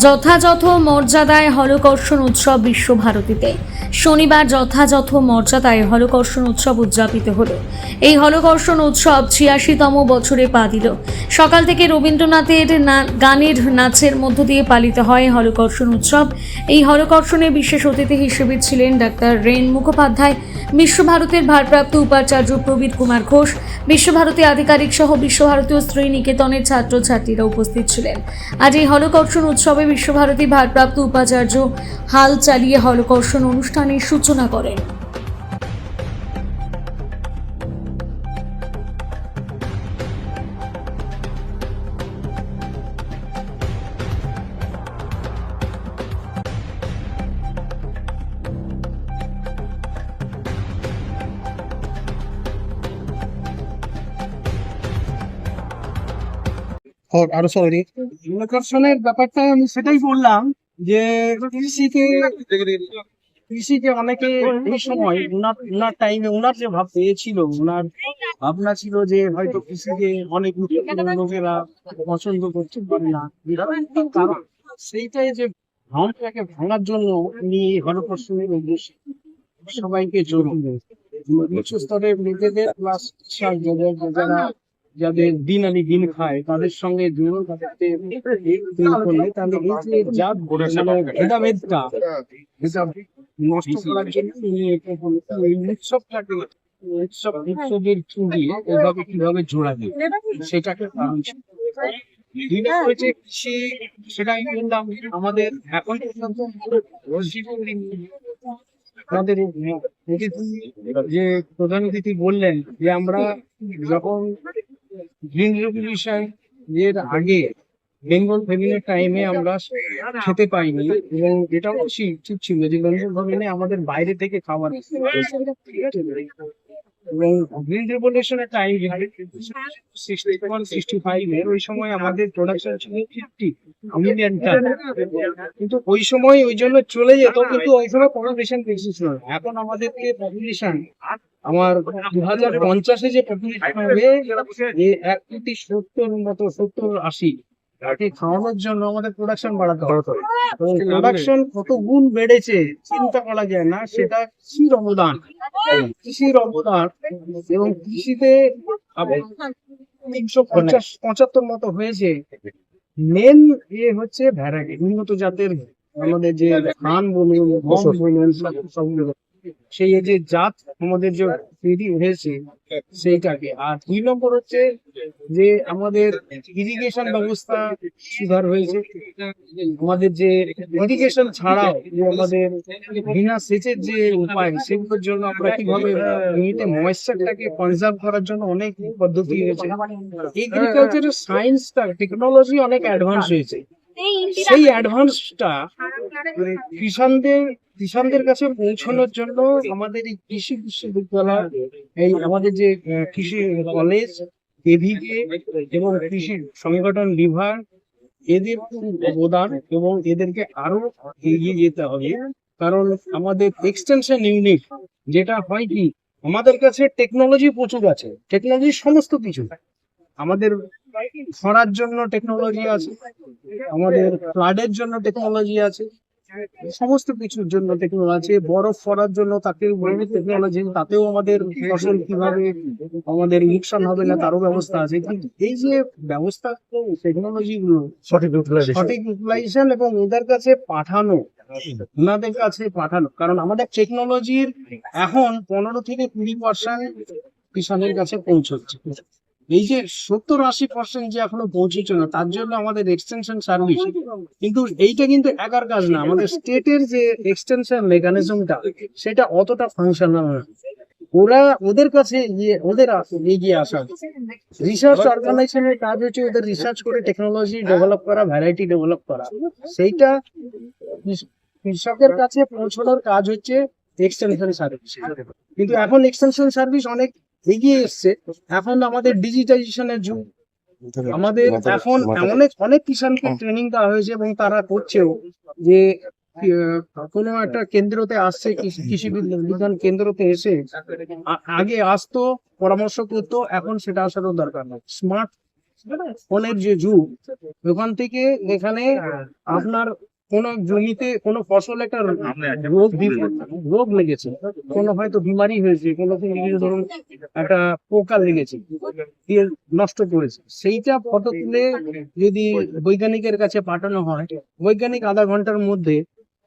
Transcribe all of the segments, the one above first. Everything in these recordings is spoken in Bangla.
যথাযথ মর্যাদায় হলকর্ষণ উৎসব বিশ্বভারতীতে। শনিবার যথাযথ মর্যাদায় হলকর্ষণ উৎসব উদযাপিত হলো। এই হলকর্ষণ উৎসব ছিয়াশিতম বছরে পা দিল। সকাল থেকে রবীন্দ্রনাথের গানের নাচের মধ্য দিয়ে পালিত হয় হলকর্ষণ উৎসব। এই হলকর্ষণে বিশেষ অতিথি হিসেবে ছিলেন ডাক্তার রেন মুখোপাধ্যায়, বিশ্বভারতের ভারপ্রাপ্ত উপাচার্য প্রবীর কুমার ঘোষ, বিশ্বভারতী আধিকারিক সহ বিশ্বভারতীয় স্ত্রী নিকেতনের ছাত্রছাত্রীরা উপস্থিত ছিলেন। আজ এই হলকর্ষণ উৎসবে বিশ্বভারতী ভারপ্রাপ্ত উপাচার্য হাল চালিয়ে হলকর্ষণ অনুষ্ঠানের সূচনা করেন। আরও সরি। আকর্ষণের ব্যাপারটা আমি সেটাই বললাম যে কৃষিকে কৃষিকে অনেকে এই সময় উনার উনার টাইমে উনার যে ভাব পেয়েছিল, উনার ভাবনা ছিল যে হয়তো কৃষিকে অনেক লোকেরা পছন্দ করতে পারে না। কারণ সেইটাই যে ভ্রমটাকে ভাঙার জন্য উনি হরপ্রশ্নের উদ্দেশ্যে সবাইকে জরুরি উচ্চ স্তরের লোকেদের প্লাস যারা যাদের দিন আনি দিন খায় তাদের সঙ্গে জুড়ে তাদেরকে তৈরি করলে তাহলে এই যে জাত মানে ভেদাভেদটা নষ্ট করার জন্য উনি এটা বলেছেন, এই উৎসবটাকে উৎসব উৎসবের থ্রু দিয়ে এভাবে কীভাবে সেটাকে কারণ ছিল। দুই নম্বর হচ্ছে কৃষি সেটাই বললাম আমাদের এখন পর্যন্ত আমাদের যে প্রধান অতিথি বললেন যে আমরা যখন গ্রিন রেভলিউশন এর আগে বেঙ্গল ফেমিনের টাইমে আমরা খেতে পাইনি এবং ঠিক ঠিক ছিল যে বেঙ্গল ফেমিনে আমাদের বাইরে থেকে খাবার? এবং টাইম সিক্সটি ফাইভ এর ওই সময় আমাদের কিন্তু ওই সময় ওই জন্য চলে যেত, কিন্তু ওই বেশি ছিল। এখন আমাদেরকে পপুলেশন আমার দু হাজার পঞ্চাশে যে যে এক কোটি সত্তর মতো সত্তর আশি। তাকে খাওয়ানোর জন্য আমাদের প্রোডাকশন বাড়াতে হবে। প্রোডাকশন কত গুণ বেড়েছে চিন্তা করা যায় না সেটা কৃষির অবদান। কৃষির অবদান এবং কৃষিতে তিনশো পঞ্চাশ পঁচাত্তর মতো হয়েছে। মেন ইয়ে হচ্ছে ভ্যারাইটি উন্নত জাতের আমাদের যে ধান বলুন গম বলুন সবগুলো। সেই যে জাত আমাদের যে তৈরি হয়েছে সেইটাকে। আর দুই নম্বর হচ্ছে যে আমাদের ইরিগেশন ব্যবস্থা সুধার হয়েছে। আমাদের যে ইরিগেশন ছাড়াও যে আমাদের বিনা সেচের যে উপায়, সেগুলোর জন্য আমরা কীভাবে জমিতে ময়েশ্চারটাকে কনজার্ভ করার জন্য অনেক পদ্ধতি হয়েছে এগ্রিকালচারের সায়েন্সটা টেকনোলজি অনেক অ্যাডভান্স হয়েছে। সেই অ্যাডভান্সটা কিষানদের কিষানদের কাছে পৌঁছানোর জন্য আমাদের এই কৃষি বিশ্ববিদ্যালয় এই আমাদের যে কৃষি কলেজ এভিকে এবং কৃষি সংগঠন বিভাগ এদের অবদান এবং এদেরকে আরও এগিয়ে যেতে হবে। কারণ আমাদের এক্সটেনশন ইউনিট যেটা হয় কি আমাদের কাছে টেকনোলজি প্রচুর আছে। টেকনোলজি সমস্ত কিছু। আমাদের খরার জন্য টেকনোলজি আছে আমাদের ফ্লাডের জন্য টেকনোলজি আছে সমস্ত কিছুর জন্য টেকনোলজি আছে বরফ করার জন্য তাকে টেকনোলজি তাতেও আমাদের ফসল কীভাবে আমাদের লোকসান হবে না তারও ব্যবস্থা আছে। কিন্তু এই যে ব্যবস্থা টেকনোলজি গুলো সঠিক সঠিক ইউটিলাইজেশন এবং ওদের কাছে পাঠানো ওনাদের কাছে পাঠানো কারণ আমাদের টেকনোলজির এখন পনেরো থেকে কুড়ি পার্সেন্ট কিষানের কাছে পৌঁছচ্ছে। এই যে সত্তর আশি পার্সেন্ট যে এখনও পৌঁছেছে না, তার জন্য আমাদের এক্সটেনশন সার্ভিস কিন্তু এইটা কিন্তু একার কাজ না, আমাদের স্টেটের যে এক্সটেনশন মেকানিজমটা সেটা অতটা ফাংশনাল না। ওরা ওদের কাছে গিয়ে, ওদের এগিয়ে আসা। রিসার্চ অর্গানাইজেশনের কাজ হচ্ছে ওদের রিসার্চ করে টেকনোলজি ডেভেলপ করা ভ্যারাইটি ডেভেলপ করা। সেইটা কৃষকের কাছে পৌঁছানোর কাজ হচ্ছে এক্সটেনশন সার্ভিস কিন্তু এখন এক্সটেনশন সার্ভিস অনেক এগিয়ে এসছে। এখন আমাদের ডিজিটাইজেশনের যুগ। আমাদের এখন অনেক অনেক কিষানকে ট্রেনিং দেওয়া হয়েছে এবং তারা করছেও যে কোনো একটা কেন্দ্রতে আসছে কৃষি- বিজ্ঞান কেন্দ্রতে এসে আগে আসতো পরামর্শ করতো এখন সেটা আসারও দরকার নেই। স্মার্ট ফোনের যে যুগ ওখান থেকে এখানে আপনার কোন জমিতে কোন ফসল একটা রোগ রোগ লেগেছে। কোনো হয়তো বিমারি হয়েছে কোনো ধরুন একটা পোকা লেগেছে দিয়ে নষ্ট করেছে। সেইটা ফটো তুলে যদি বৈজ্ঞানিকের কাছে পাঠানো হয় বৈজ্ঞানিক আধা ঘণ্টার মধ্যে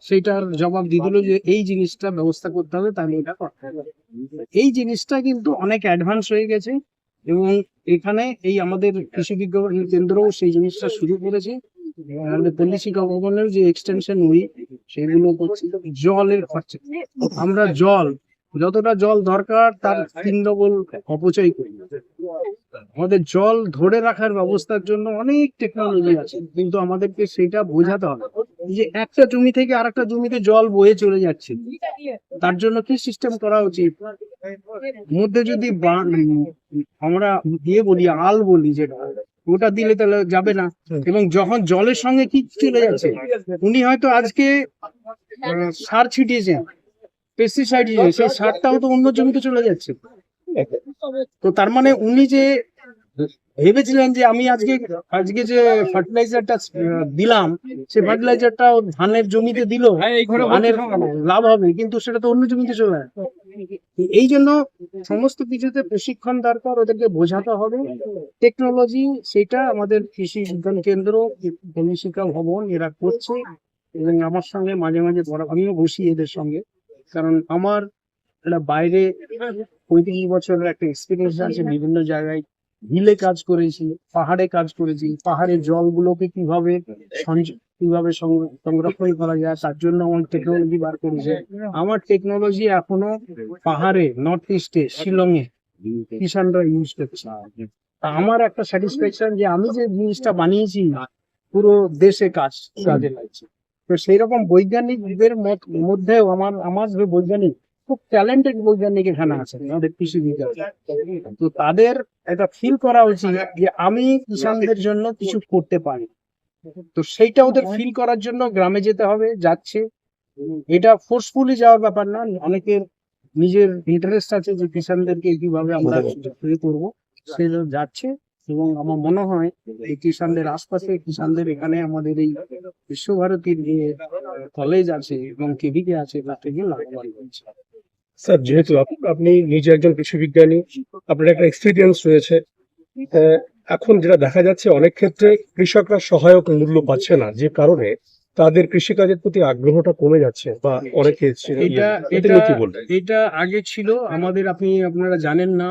সেইটার জবাব দিয়ে দিল যে এই জিনিসটা ব্যবস্থা করতে হবে তাহলে এটা এই জিনিসটা কিন্তু অনেক অ্যাডভান্স হয়ে গেছে এবং এখানে এই আমাদের কৃষি বিজ্ঞান কেন্দ্রও সেই জিনিসটা শুরু করেছে। আমাদের যে এক্সটেনশন উই সেগুলো জলের আমরা জল, যতটা জল দরকার, তার তিন ডবল অপচয় করি। আমাদের জল ধরে রাখার ব্যবস্থার জন্য অনেক টেকনোলজি আছে, কিন্তু আমাদেরকে সেটা বোঝাতে হবে। যে একটা জমি থেকে আরেকটা জমিতে জল বয়ে চলে যাচ্ছে, তার জন্য কি সিস্টেম করা উচিত? মধ্যে যদি আমরা দিয়ে বলি, আল বলি যেটা ওটা দিলে তাহলে যাবে না। এবং যখন জলের সঙ্গে কি চলে যাচ্ছে উনি হয়তো আজকে সার ছিটিয়েছেন পেস্টিসাইড সেই সারটাও তো অন্য জমিতে চলে যাচ্ছে। তো তার মানে উনি যে ভেবেছিলেন যে আমি আজকে আজকে যে ফার্টিলাইজারটা দিলাম সে ফার্টিলাইজারটা ধানের জমিতে দিল ধানের লাভ হবে কিন্তু সেটা তো অন্য জমিতে চলে যায় এই জন্য সমস্ত কিছুতে প্রশিক্ষণ দরকার, ওদেরকে বোঝাতে হবে। টেকনোলজি, সেটা আমাদের কৃষি বিজ্ঞান কেন্দ্র শিক্ষা ভবন, এরা করছে। এবং আমার সঙ্গে মাঝে মাঝে আমিও বসি এদের সঙ্গে। কারণ আমার বাইরে পঁয়ত্রিশ বছরের একটা এক্সপিরিয়েন্স আছে, বিভিন্ন জায়গায় হিলে কাজ করেছি, পাহাড়ে কাজ করেছি, পাহাড়ের জলগুলোকে কীভাবে সঞ্চ- কীভাবে সংর- সংরক্ষণ করা যায়, তার জন্য আমার টেকনোলজি বার করেছে। আমার টেকনোলজি এখনও পাহাড়ে নর্থ ইস্টে শিলংয়ে কিষানরা ইউজ করছে। আমার একটা স্যাটিসফ্যাকশন যে আমি যে জিনিসটা বানিয়েছি, পুরো দেশে কাজ, কাজে লাগছে। তো সেই রকম বৈজ্ঞানিকদের মধ্যেও আমার আমার যে বৈজ্ঞানিক, খুব ট্যালেন্টেড বৈজ্ঞানিক এখানে আছে, আমাদের কৃষি বিজ্ঞান। তো তাদের এটা ফিল করা উচিত যে আমি কিষানদের জন্য কিছু করতে পারি। তো সেইটা ওদের ফিল করার জন্য গ্রামে যেতে হবে যাচ্ছে। এটা ফোর্সফুলি যাওয়ার ব্যাপার না অনেকের নিজের ইন্টারেস্ট আছে যে কিষানদেরকে কীভাবে আমরা ইয়ে করব। সেগুলো যাচ্ছে এবং আমার মনে হয় এই কিষানদের আশপাশে কিষানদের এখানে আমাদের এই বিশ্বভারতীর যে কলেজ আছে এবং কেভিকে আছে তার থেকে লাভবান হচ্ছে স্যার যেহেতু আপনি নিজে একজন কৃষি বিজ্ঞানী আপনার একটা এক্সপিরিয়েন্স রয়েছে। আহ, এখন যেটা দেখা যাচ্ছে অনেক ক্ষেত্রে কৃষকরা সহায়ক মূল্য পাচ্ছে না যে কারণে তাদের কৃষিকাজের প্রতি আগ্রহটা কমে যাচ্ছে বা অনেকে এটা এটা আগে ছিল আমাদের আপনি আপনারা জানেন না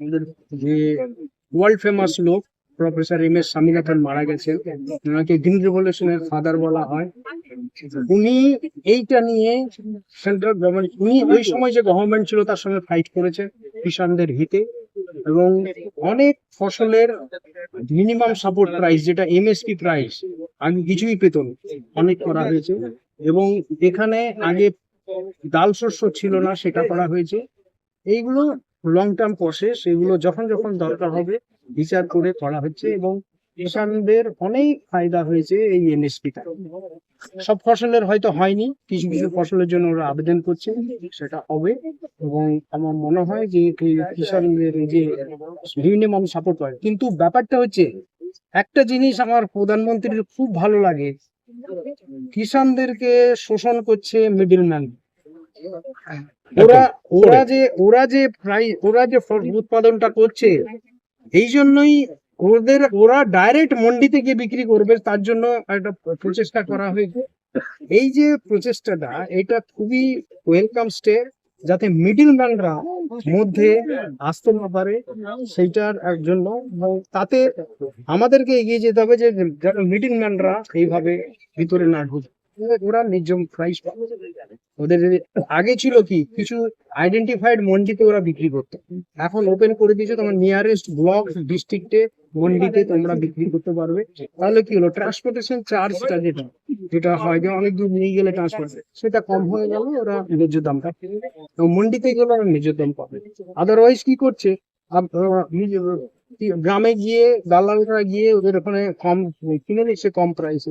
আমাদের যে ওয়ার্ল্ড ফেমাস লোক প্রফেসর এম এস স্বামীনাথন মারা গেছেন ওনাকে গ্রিন রেভলিউশনের ফাদার বলা হয়। উনি এইটা নিয়ে সেন্ট্রাল গভর্নমেন্ট উনি ওই সময় যে গভর্নমেন্ট ছিল তার সঙ্গে ফাইট করেছে কিষানদের হিতে। এবং অনেক ফসলের মিনিমাম সাপোর্ট প্রাইস যেটা এমএসপি প্রাইস আমি কিছুই পেত অনেক করা হয়েছে। এবং এখানে আগে ডাল শস্য ছিল না সেটা করা হয়েছে। এইগুলো লং টার্ম প্রসেস এগুলো যখন যখন দরকার হবে বিচার করে করা হচ্ছে এবং কিষানদের অনেক ফায়দা হয়েছে এই এনএসপিটা। সব ফসলের হয়তো হয়নি, কিছু কিছু ফসলের জন্য ওরা আবেদন করছে, সেটা হবে। এবং আমার মনে হয় যে কিষানদের যে মিনিমাম সাপোর্ট হয়। কিন্তু ব্যাপারটা হচ্ছে, একটা জিনিস আমার প্রধানমন্ত্রীর খুব ভালো লাগে। কিষানদেরকে শোষণ করছে মিডিলম্যান ওরা ওরা যে ওরা যে প্রায় ওরা যে উৎপাদনটা করছে, এই জন্যই ওদের, ওরা ডাইরেক্ট মন্ডিতে গিয়ে বিক্রি করবে, তার জন্য একটা প্রচেষ্টা করা হয়েছে। এই যে প্রচেষ্টাটা, এটা খুবই ওয়েলকাম স্টে যাতে মিডিল ম্যানরা মধ্যে আসতে না পারে, সেইটার জন্য। তাতে আমাদেরকে এগিয়ে যেতে হবে যে, যারা মিডিল ম্যানরা এইভাবে ভিতরে না ঢুকে। ওরা নির্জম প্রাইস ওদের আগে ছিল কি, কিছু আইডেন্টিফাইড মন্ডিতে ওরা বিক্রি করতো। এখন ওপেন করে দিয়েছে, তোমার নিয়ারেস্ট ব্লক ডিস্ট্রিক্টে মন্ডিতে তোমরা বিক্রি করতে পারবে। তাহলে কি হলো? ট্রান্সপোর্টেশন চার্জটা যেটা যেটা হয় যে অনেক দূর নিয়ে গেলে ট্রান্সপোর্ট সেটা কম হয়ে গেল ওরা ন্যায্য দামটা। এবং মন্ডিতে গেলে ওরা ন্যায্য দাম পাবে। আদারওয়াইজ কি করছে? গ্রামে গিয়ে, দালালরা গিয়ে ওদের ওখানে কম কিনে নিচ্ছে, কম প্রাইসে